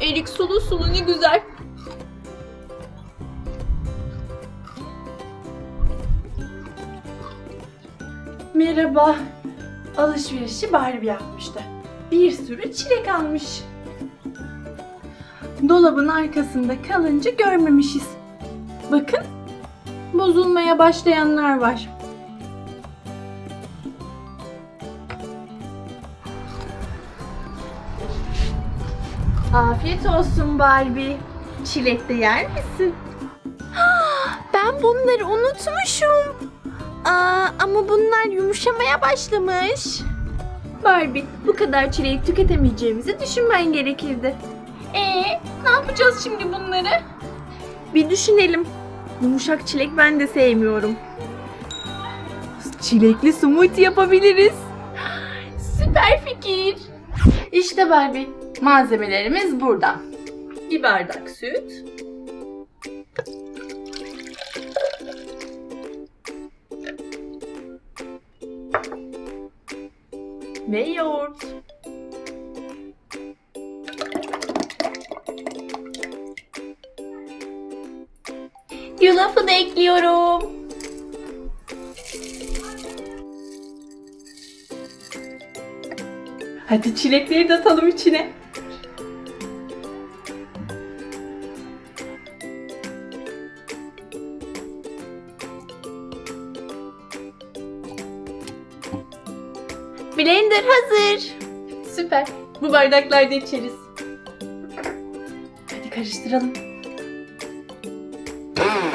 Erik sulu sulu ne güzel. Merhaba. Alışverişi Barbie yapmıştı. Bir sürü çilek almış. Dolabın arkasında kalınca görmemişiz. Bakın. Bozulmaya başlayanlar var. Afiyet olsun Barbie. Çilek de yer misin? Ben bunları unutmuşum. Aa, ama bunlar yumuşamaya başlamış. Barbie, bu kadar çileği tüketemeyeceğimizi düşünmen gerekirdi. Ee, ne yapacağız şimdi bunları? Bir düşünelim. Yumuşak çilek ben de sevmiyorum. Çilekli smoothie yapabiliriz. Süper fikir. İşte Barbie, malzemelerimiz burada. Bir bardak süt. Ve yoğurt. Yulafı da ekliyorum. Hadi çilekleri de atalım içine. Blender hazır. Süper. Bu bardaklarda içeriz. Hadi karıştıralım.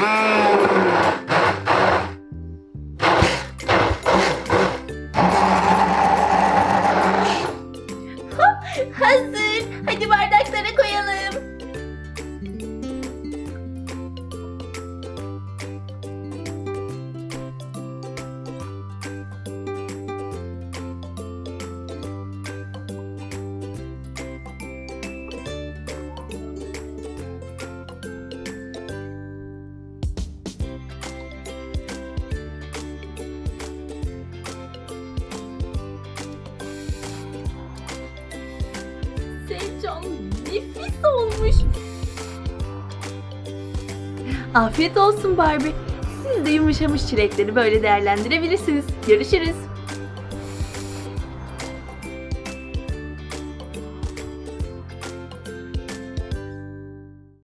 nefis olmuş. Afiyet olsun Barbie. Siz de yumuşamış çilekleri böyle değerlendirebilirsiniz. Görüşürüz.